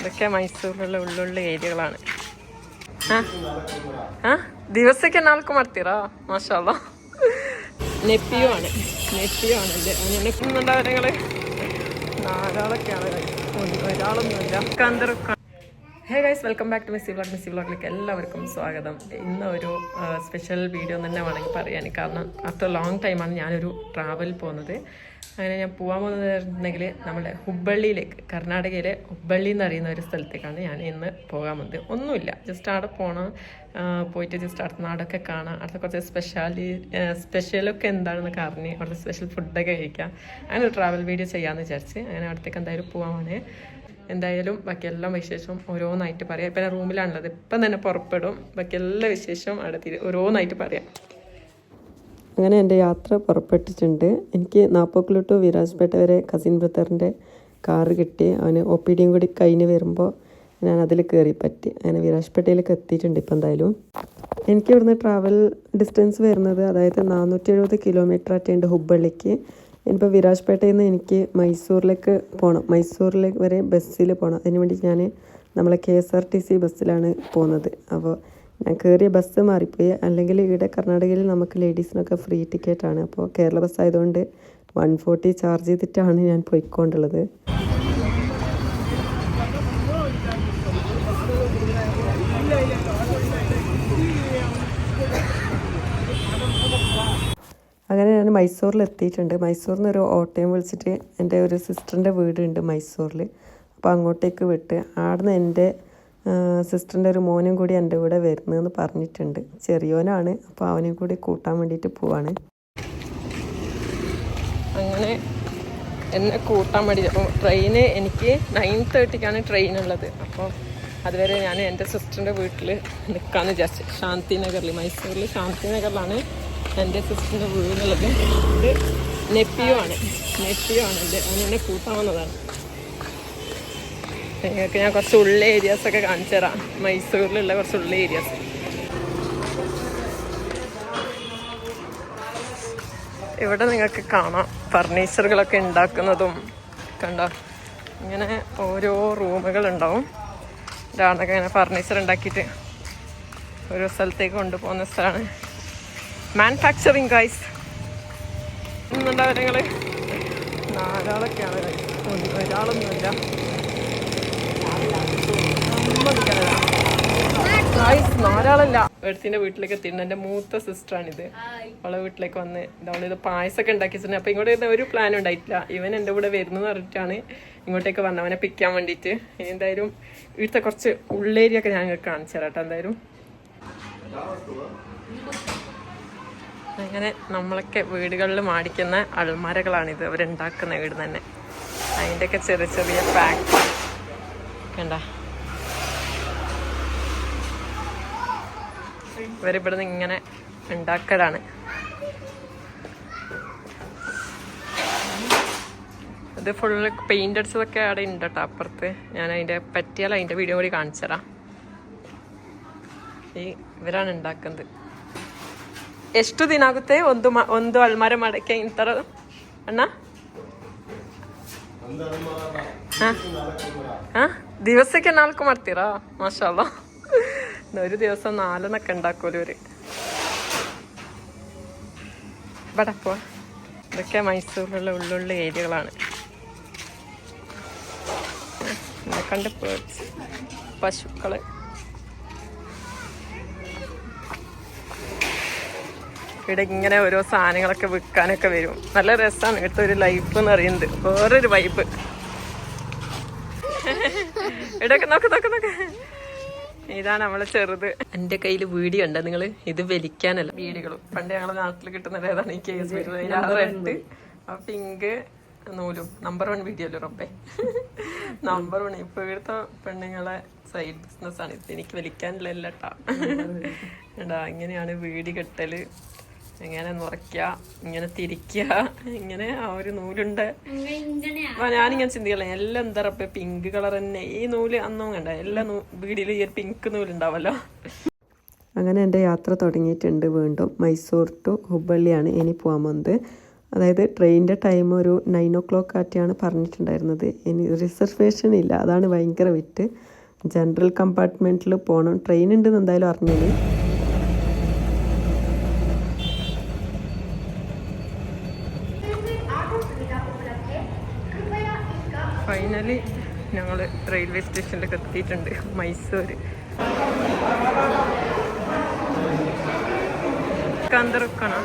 ഇതൊക്കെ മൈസൂരിലുള്ള ഉള്ളുള്ള ഏരിയകളാണ്. ആ ദിവസಕ್ಕೆ ನಾಲ್ಕು ಮಾಡ್ತೀರಾ മാഷാല്ല നെപ്പിയോ ആണ് നെപ്പിയോ ആണല്ലേ നെപ്പിന്നുണ്ടാവും നിങ്ങൾ നാലാളൊക്കെയാണ്. ഒരാളൊന്നുമില്ല. കന്തറുക്ക hey guys welcome back to Missy vlog Missy വ്ളോഗിലേക്ക് എല്ലാവർക്കും സ്വാഗതം. ഇന്ന് ഒരു സ്പെഷ്യൽ വീഡിയോ തന്നെ വേണമെങ്കിൽ പറയാൻ. കാരണം ആഫ്റ്റർ ലോങ് ടൈമാണ് ഞാനൊരു ട്രാവൽ പോകുന്നത്. അങ്ങനെ ഞാൻ പോകാൻ പോകുന്നതെങ്കിൽ നമ്മുടെ ഹുബ്ബള്ളിയിലേക്ക് കർണാടകയിലെ ഹുബ്ബള്ളി എന്ന് അറിയുന്ന ഒരു സ്ഥലത്തേക്കാണ് ഞാൻ ഇന്ന് പോകാൻ പോകുന്നത്. ഒന്നുമില്ല ജസ്റ്റ് അവിടെ പോകണം പോയിട്ട് ജസ്റ്റ് അടുത്ത നാടൊക്കെ കാണാം. അടുത്ത കുറച്ച് സ്പെഷ്യാലി സ്പെഷ്യലൊക്കെ എന്താണെന്നൊക്കെ കാരണം അവിടുത്തെ സ്പെഷ്യൽ ഫുഡൊക്കെ കഴിക്കാം. അങ്ങനെ ഒരു ട്രാവൽ വീഡിയോ ചെയ്യാമെന്ന് വിചാരിച്ച് അങ്ങനെ അവിടത്തേക്ക് എന്തായാലും പോകാൻ എന്തായാലും ബാക്കി വിശേഷം ഓരോന്നായിട്ട് പറയാം. ഇപ്പം റൂമിലാണുള്ളത്. ഇപ്പം തന്നെ പുറപ്പെടും. ബാക്കി എല്ലാ വിശേഷവും അവിടെ തിരി ഓരോന്നായിട്ട് പറയാം. അങ്ങനെ എന്റെ യാത്ര പുറപ്പെട്ടിട്ടുണ്ട്. എനിക്ക് നാപ്പോക്കിലു ടു വിരാജ്പേട്ട വരെ കസിൻ ബ്രദറിന്റെ കാറ് കിട്ടി. അവന് ഒ പി ഡിയും കൂടി കഴിഞ്ഞ് വരുമ്പോൾ ഞാൻ അതിൽ കയറി പറ്റി. അങ്ങനെ വിരാജ്പേട്ടയിലേക്ക് എത്തിയിട്ടുണ്ട് ഇപ്പം എന്തായാലും. എനിക്ക് ഇവിടുന്ന് ട്രാവൽ ഡിസ്റ്റൻസ് വരുന്നത് അതായത് നാനൂറ്റി എഴുപത് കിലോമീറ്റർ ആറ്റുണ്ട് ഹുബ്ബള്ളിക്ക്. ഇനിയിപ്പോൾ വിരാജ്പേട്ടയിൽ നിന്ന് എനിക്ക് മൈസൂരിലേക്ക് പോകണം മൈസൂരിലേക്ക് വരെ ബസ്സിൽ പോകണം അതിന് വേണ്ടി ഞാൻ നമ്മളെ K S R T C ബസ്സിലാണ് പോകുന്നത് അപ്പോൾ ഞാൻ കയറിയ ബസ് മാറിപ്പോയി. അല്ലെങ്കിൽ ഇവിടെ കർണാടകയിൽ നമുക്ക് ലേഡീസിനൊക്കെ ഫ്രീ ടിക്കറ്റ് ആണ് അപ്പോൾ കേരള ബസ് ആയതുകൊണ്ട് വൺ ഫോർട്ടി ചാർജ് ചെയ്തിട്ടാണ് ഞാൻ പോയിക്കൊണ്ടുള്ളത്. അങ്ങനെ ഞാൻ മൈസൂരിൽ എത്തിയിട്ടുണ്ട്. മൈസൂരിൽ നിന്ന് ഒരു ഓട്ടോയും വിളിച്ചിട്ട് എന്റെ ഒരു സിസ്റ്ററിന്റെ വീടുണ്ട് മൈസൂരിൽ അപ്പോൾ അങ്ങോട്ടേക്ക് വിട്ട് ആടുന്ന് എന്റെ സിസ്റ്ററിന്റെ ഒരു മോനും കൂടി എന്റെ കൂടെ വരുന്നതെന്ന് പറഞ്ഞിട്ടുണ്ട്. ചെറിയോനാണ് അപ്പോൾ അവനെയും കൂടി കൂട്ടാൻ വേണ്ടിയിട്ട് പോവാണ്. അങ്ങനെ എന്നെ കൂട്ടാൻ വേണ്ടി അപ്പോൾ ട്രെയിന് എനിക്ക് നയൻ തേർട്ടിക്കാണ് ട്രെയിൻ ഉള്ളത്. അപ്പോൾ അതുവരെ ഞാൻ എന്റെ സിസ്റ്ററിന്റെ വീട്ടിൽ നിൽക്കാമെന്ന് വിചാരിച്ചു. ശാന്തി നഗറിൽ മൈസൂരിൽ ശാന്തി നഗറിലാണ് എന്റെ സിസ്റ്ററിന്റെ വീടുള്ളത് ഇത് നെപ്പിയോ ആണ് നെപ്പിയോ ആണ് എന്റെ. അവൻ എന്നെ കൂട്ടാൻ വന്നതാണ്. നിങ്ങൾക്ക് ഞാൻ കുറച്ച് ഉള്ള ഏരിയാസ് ഒക്കെ കാണിച്ചു തരാം. മൈസൂരിലുള്ള കുറച്ച് ഉള്ള ഏരിയാസ് ഇവിടെ നിങ്ങൾക്ക് കാണാം. ഫർണിച്ചറുകളൊക്കെ ഉണ്ടാക്കുന്നതും. കണ്ടോ? ഇങ്ങനെ ഓരോ റൂമുകൾ ഉണ്ടാവും. ഒരാളൊക്കെ ഇങ്ങനെ ഫർണിച്ചർ ഉണ്ടാക്കിയിട്ട് ഓരോ സ്ഥലത്തേക്ക് കൊണ്ടുപോകുന്ന സ്ഥലമാണ്. മാനുഫാക്ചറിങ് ഗൈസ് ഇന്നുണ്ടാവും നിങ്ങൾ നാലാളൊക്കെയാണ്. ഒരാളൊന്നുമില്ല. നാലാളല്ല. എടുത്തിന്റെ വീട്ടിലേക്ക് എത്തിയിട്ടുണ്ട്. എന്റെ മൂത്ത സിസ്റ്ററാണിത്. അവളെ വീട്ടിലേക്ക് വന്ന് അവളിത് പായസമൊക്കെ ഉണ്ടാക്കി വെച്ചിട്ടുണ്ട്. അപ്പൊ ഇങ്ങോട്ട് ഒരു പ്ലാൻ ഉണ്ടായിട്ടില്ല. ഇവൻ എന്റെ കൂടെ വരുന്നു പറഞ്ഞിട്ടാണ് ഇങ്ങോട്ടേക്ക് വന്നവനെ അവനെ വേണ്ടിയിട്ട്. ഇനി എന്തായാലും ഇവിടുത്തെ കുറച്ച് ഉള്ളേരിയൊക്കെ ഞാൻ കാണിച്ചു തരാട്ടോ എന്തായാലും. അങ്ങനെ നമ്മളൊക്കെ വീടുകളിൽ മാടിക്കുന്ന അൾമാരകളാണിത് അവരുണ്ടാക്കുന്ന വീട് തന്നെ. അതിന്റെയൊക്കെ ചെറിയ ചെറിയ പാക്ക് കണ്ട? ഇവരിവിടെ നിന്ന് ഇങ്ങനെ ഉണ്ടാക്കലാണ്. ഇത് ഫുള്ള് പെയിന്റ് അടിച്ചതൊക്കെ അവിടെ ഉണ്ട് കേട്ടോ അപ്പുറത്ത്. ഞാൻ അതിന്റെ പറ്റിയാൽ അതിന്റെ വീഡിയോ കൂടി കാണിച്ചു തരാം ഈ ഇവരാണ് ഉണ്ടാക്കുന്നത്. ಎಷ್ಟು ದಿನ ಆಗುತ್ತೆ? ಒಂದು ಮ ಒಂದು ಅಲ್ಮಾರೆ ಮಾಡೋಕ್ಕೆ ಇಂಥರ ಅಣ್ಣ? ಹಾಂ? ಹಾಂ? ദിവസമൊക്കെ നാൾക്ക് മടത്തിറാ മാഷാല്ല ഒരു ദിവസം നാലെണ്ണൊക്കെ ഉണ്ടാക്കൂല ഇവർ ഇവിടെ പോ ഇതൊക്കെ മൈസൂരിലുള്ള ഉള്ളുള്ള ഏരിയകളാണ്. കണ്ട് പേർച്ച് പശുക്കൾ. ഇവിടെ ഇങ്ങനെ ഓരോ സാധനങ്ങളൊക്കെ വിൽക്കാനൊക്കെ വരും. നല്ല രസമാണ് ഇവിടുത്തെ ഒരു ലൈഫ് എന്ന് പറയുന്നത്. വേറൊരു വൈബ് ഇടയ്ക്ക് നോക്ക് നോക്ക് നോക്ക്. ഇതാണ് നമ്മളെ ചെറുത്. എന്റെ കയ്യിൽ വീഡിയോ ഉണ്ട്. നിങ്ങൾ ഇത് വലിക്കാനല്ല. വീടുകളും പണ്ട് ഞങ്ങളെ നാട്ടിൽ കിട്ടുന്നത് ഏതാണ്? ഈ കേസ് വരുന്നത്. ആ റെഡ് പിങ്ക് നൂലും. നമ്പർ വൺ വീഡിയോ അല്ലേ റബ്ബേ? നമ്പർ വൺ ഇപ്പൊ ഇവിടുത്തെ പെണ്ണുങ്ങളെ സൈഡ് ബിസിനസ് ആണ്. ഇത് എനിക്ക് വലിക്കാനുള്ള അല്ലട്ടാ എടാ ഇങ്ങനെയാണ് വീടി കെട്ടൽ. ഇങ്ങനെ നുറയ്ക്കുക ഇങ്ങനെ തിരിക്കുക ഇങ്ങനെ ആ ഒരു നൂലുണ്ട്. ഞാനിങ്ങനെ ചിന്തിക്കല എല്ലാം എന്താ പറയുക പിങ്ക് കളർ തന്നെ. ഈ നൂൽ അന്നും കണ്ട എല്ലാ വീടിലും ഈ ഒരു പിങ്ക് നൂലുണ്ടാവല്ലോ. അങ്ങനെ എന്റെ യാത്ര തുടങ്ങിയിട്ടുണ്ട് വീണ്ടും. മൈസൂർ ടു ഹുബള്ളിയാണ് ഇനി പോകാൻ പോകുന്നത്. അതായത് ട്രെയിനിന്റെ ടൈം ഒരു നയൻ ഒ ക്ലോക്ക് ആറ്റിയാണ് പറഞ്ഞിട്ടുണ്ടായിരുന്നത്. ഇനി റിസർവേഷൻ ഇല്ല. അതാണ് ഭയങ്കര വിറ്റ് ജനറൽ കമ്പാർട്ട്മെന്റിൽ പോകണം ട്രെയിൻ ഉണ്ടെന്ന് എന്തായാലും അറിഞ്ഞില്ല ഫൈനലി ഞങ്ങൾ റെയിൽവേ സ്റ്റേഷനിലേക്ക് എത്തിയിട്ടുണ്ട് മൈസൂർ കന്തറുക്കണം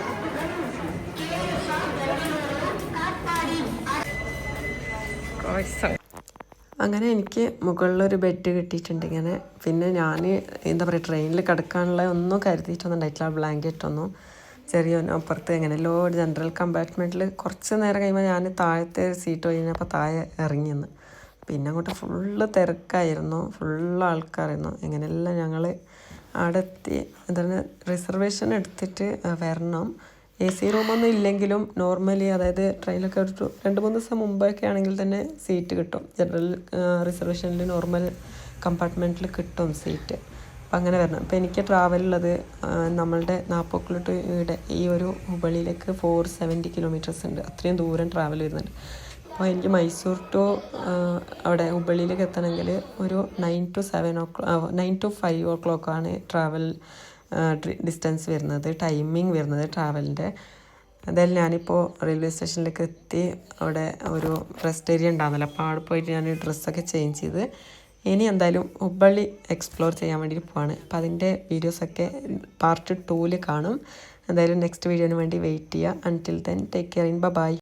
അങ്ങനെ എനിക്ക് മുകളിലൊരു ബെഡ് കിട്ടിയിട്ടുണ്ട് ഇങ്ങനെ. പിന്നെ ഞാൻ എന്താ പറയുക ട്രെയിനിൽ കിടക്കാനുള്ള ഒന്നും കരുതിയിട്ടൊന്നും ഉണ്ടായിട്ടില്ല. ബ്ലാങ്കറ്റ് ഒന്നും. ചെറിയ അപ്പുറത്ത് എങ്ങനെയല്ലോ ജനറൽ കമ്പാർട്ട്മെന്റിൽ കുറച്ച് നേരം കഴിയുമ്പോൾ ഞാൻ താഴത്തെ സീറ്റ് കഴിഞ്ഞപ്പോൾ താഴെ ഇറങ്ങിയെന്ന് പിന്നെ അങ്ങോട്ട് ഫുള്ള് തിരക്കായിരുന്നു. ഫുള്ള് ആൾക്കാരായിരുന്നു. എങ്ങനെയെല്ലാം ഞങ്ങൾ അവിടെ എത്തി. എന്താണ് റിസർവേഷൻ എടുത്തിട്ട് വരണം. എ സി റൂമൊന്നും ഇല്ലെങ്കിലും നോർമലി അതായത് ട്രെയിനിലൊക്കെ ഒരു രണ്ട് മൂന്ന് ദിവസം മുമ്പൊക്കെ ആണെങ്കിൽ തന്നെ സീറ്റ് കിട്ടും. ജനറൽ റിസർവേഷനിൽ നോർമൽ കമ്പാർട്ട്മെന്റിൽ കിട്ടും സീറ്റ് അപ്പം അങ്ങനെ വരണം. അപ്പം എനിക്ക് ട്രാവലുള്ളത് നമ്മളുടെ നാപ്പോക്കുലോട്ട് ഇവിടെ ഈ ഒരു ഹുബളിയിലേക്ക് ഫോർ സെവന്റി കിലോമീറ്റേഴ്സ് ഉണ്ട്. അത്രയും ദൂരം ട്രാവൽ വരുന്നുണ്ട്. അപ്പോൾ എനിക്ക് മൈസൂർ ടു അവിടെ ഹുബളിയിലേക്ക് എത്തണമെങ്കിൽ ഒരു nine to seven o'clock nine to five ഓ ക്ലോക്കാണ് ട്രാവൽ ഡിസ്റ്റൻസ് വരുന്നത് ടൈമിംഗ് വരുന്നത് ട്രാവലിന്റെ അതായത് ഞാനിപ്പോൾ റെയിൽവേ സ്റ്റേഷനിലേക്ക് എത്തി. അവിടെ ഒരു റെസ്റ്റ് ഏരിയ ഉണ്ടാകുന്നല്ലോ അപ്പോൾ അവിടെ പോയിട്ട് ഞാൻ ഡ്രസ്സൊക്കെ ചേഞ്ച് ചെയ്ത് ഇനി എന്തായാലും ഹുബള്ളി എക്സ്പ്ലോർ ചെയ്യാൻ വേണ്ടിയിട്ട് പോവാണ്. അപ്പോൾ അതിന്റെ വീഡിയോസൊക്കെ പാർട്ട് ടൂവിൽ കാണും. എന്തായാലും നെക്സ്റ്റ് വീഡിയോന് വേണ്ടി വെയിറ്റ് ചെയ്യുക. Until then take care in ബ ബൈ